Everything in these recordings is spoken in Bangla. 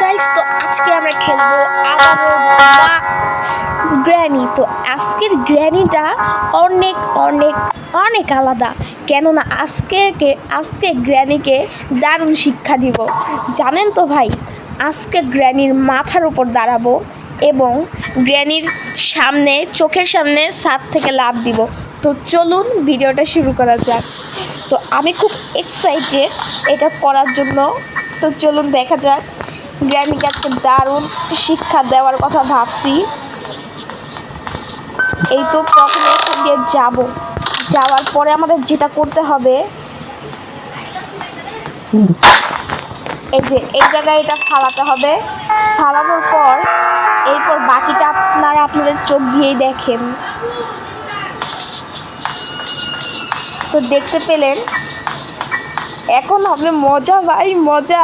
গাইস তো আজকে আমরা খেলব আবারও গ্র্যানি। তো আজকের গ্র্যানিটা অনেক অনেক অনেক আলাদা। কেননা আজকে আজকে গ্র্যানিকে দারুণ শিক্ষা দিব। জানেন তো ভাই আজকে গ্র্যানির মাথার উপর দাঁড়াবো এবং গ্র্যানির সামনে, চোখের সামনে ছাদ থেকে লাভ দিব। তো চলুন ভিডিওটা শুরু করা যাক। তো আমি খুব এক্সাইটেড এটা করার জন্য। তো চলুন দেখা যাক। গ্র্যামিকে আজকে দারুণ শিক্ষা দেওয়ার কথা ভাবছি। এই তো প্রথমে দিয়ে যাব। যাওয়ার পরে আমাদের যেটা করতে হবে, এই যে এই জায়গায় এটা ফালাতে হবে। ফালানোর পর এরপর বাকিটা আপনারা আপনাদের চোখ দিয়েই দেখেন। তো দেখতে পেলেন, এখন হবে মজা ভাই, মজা।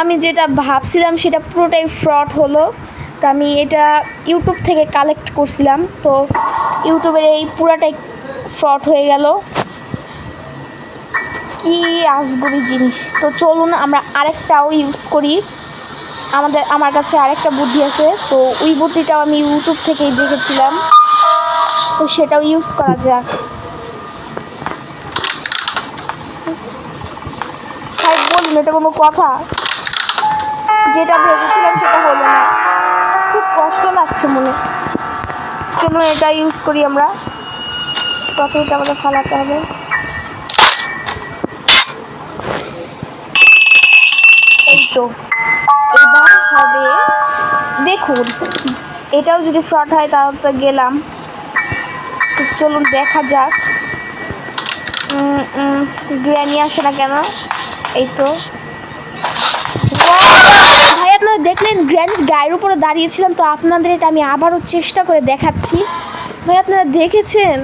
আমি যেটা ভাবছিলাম সেটা পুরোটাই ফ্রড হলো। তো আমি এটা ইউটিউব থেকে কালেক্ট করছিলাম। তো ইউটিউবের এই পুরাটাই ফ্রড হয়ে গেল। কি আজগুবি জিনিস। তো চলুন আমরা আরেকটাও ইউজ করি। আমাদের, আমার কাছে আরেকটা বুদ্ধি আছে। তো ওই বুদ্ধিটাও আমি ইউটিউব থেকেই দেখেছিলাম। তো সেটাও ইউজ করা যাক। বলুন, এটা কোনো কথা? যেটা ভেবেছিলাম সেটা হলো না। খুব কষ্ট লাগছে মনে। চলুন এটা ইউজ করি আমরা। প্রথমে এটা আমাদের ফালাতে হবে। এই তো। এবার হবে, দেখুন, এটাও যদি ফ্রড হয় তাহলে তো গেলাম। চলুন দেখা যাক। গ্র্যানি আসে না কেন? এই তো ভাই আপনারা দেখলেন গ্র্যানির গায়ের উপরে দাঁড়িয়েছিলাম, তো আপনাদের এটা আমি আবারও চেষ্টা করে দেখাচ্ছি। ভাই, আপনারা দেখেছেন?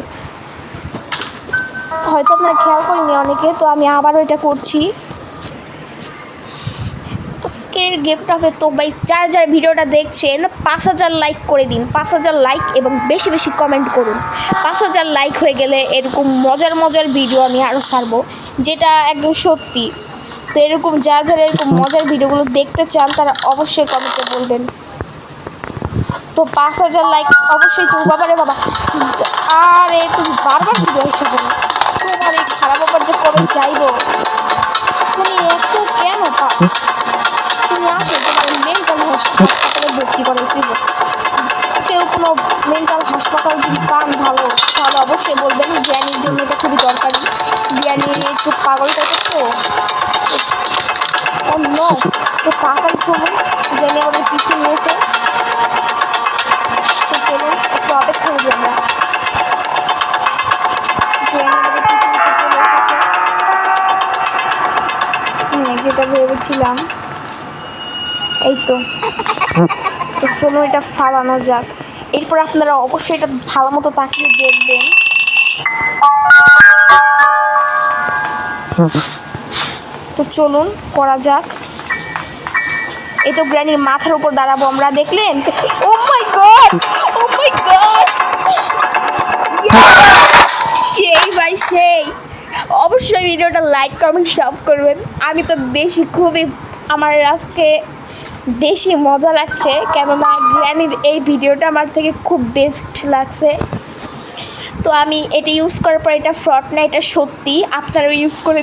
হয়তো আপনারা খেয়াল করেনি অনেকে, তো আমি আবারও এটা করছি। আজকের গেমটা হবে তো ভাই, যার যার ভিডিওটা দেখছেন, পাঁচ হাজার লাইক করে দিন, পাঁচ হাজার লাইক এবং বেশি বেশি কমেন্ট করুন। পাঁচ হাজার লাইক হয়ে গেলে এরকম মজার মজার ভিডিও আমি আরও ছাড়বো, যেটা একদম সত্যি। তো এরকম যা যারা এরকম মজার ভিডিওগুলো দেখতে চান, তারা অবশ্যই কমেন্টে বলবেন। তো পাঁচ হাজার লাইক অবশ্যই তুমি বাবা রে বাবা। আরে, তুমি বারবার ফিরে এসে বলো তোমার এই খারাপ ব্যাপার যে কবে যাইব? তুমি একটু কেন পা তুমি আসো তোমার মেন্টাল হাসপাতালে ভর্তি করে দিব কেউ কোনো হাসপাতাল যদি পান ভালো, তাহলে অবশ্যই বলবেন জ্ঞানীর জন্য এটা খুবই দরকারি। জ্ঞানী একটু পাগল টাইপের তো অন্য তো তাড়াতাড়ি চলুন জ্ঞানী আমাদের পিছিয়ে নিয়েছে তো চলুন, একটু অপেক্ষা করি আমরা। চলে যেটা ভেবেছিলাম। এই তো। তো চলুন এটা ফালানো যাক। এরপর আপনারা অবশ্যই এটা ভালো মতো তাকিয়ে দেখবেন। তো চলুন, করা যাক। এই তো গ্র্যানির মাথার উপর দাঁড়াবো আমরা, দেখলেন? ও মাই গড ও মাই গড সেই ভাই, সেই। অবশ্যই ভিডিওটা লাইক কমেন্ট সব করবেন। আমি তো বেশি খুবই আমার আজকে বেশি মজা লাগছে, কেননা গ্র্যানির এই ভিডিওটা আমার থেকে খুব বেস্ট লাগছে। তো আমি এটা ইউজ করার পর এটা ফ্রড না, এটা সত্যি আপনারাও ইউজ করে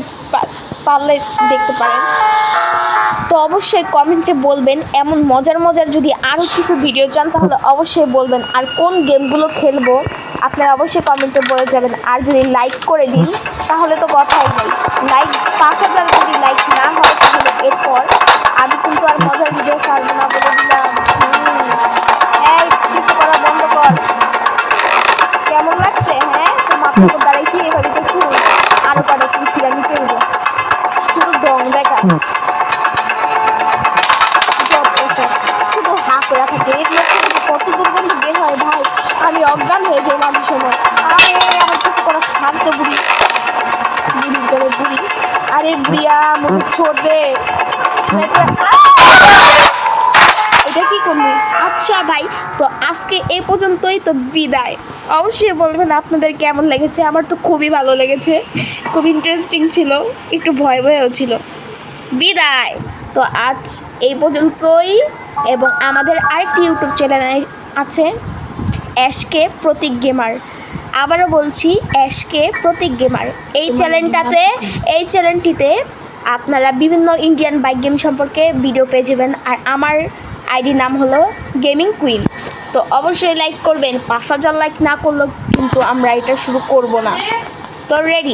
পারলে দেখতে পারেন। তো অবশ্যই কমেন্টে বলবেন, এমন মজার মজার যদি আরও কিছু ভিডিও চান, তাহলে অবশ্যই বলবেন। আর কোন গেমগুলো খেলব, আপনারা অবশ্যই কমেন্টে বলে যাবেন। আর যদি লাইক করে দিন, তাহলে তো কথাই নেই। লাইক পাঁচ হাজার শুধু হা করে থাকে। এগুলো থেকে যে কত দুর্গন্ধ বের হয় ভাই? আমি অজ্ঞান হয়ে যাই মাঝে সময়। আরে, আমার কিছু করা ছাড়তে বুড়ি। বুড়ি করে বুড়ি। আরে বুড়িয়া, মুখে ছোট দে। এটা কি করলি? আচ্ছা ভাই, তো আজকে এ পর্যন্তই, তো বিদায়। অবশ্যই বলবেন আপনাদের কেমন লেগেছে? আমার তো খুবই ভালো লেগেছে। খুব ইন্টারেস্টিং ছিল, একটু ভয় ভয়ও ছিল। বিদায়। তো আজ এই পর্যন্তই এবং আমাদের আরেকটি ইউটিউব চ্যানেল আছে অ্যাশকে প্রতীক গেমার। আবারও বলছি অ্যাশকে প্রতীক গেমার। এই চ্যানেলটাতে এই চ্যানেলটিতে আপনারা বিভিন্ন ইন্ডিয়ান বাইক গেম সম্পর্কে ভিডিও পেয়ে যাবেন আর আমার আইডি নাম হলো গেমিং কুইন। তো অবশ্যই লাইক করবেন পাঁচ হাজার লাইক না করলেও কিন্তু আমরা এটা শুরু করব না। তো রেডি?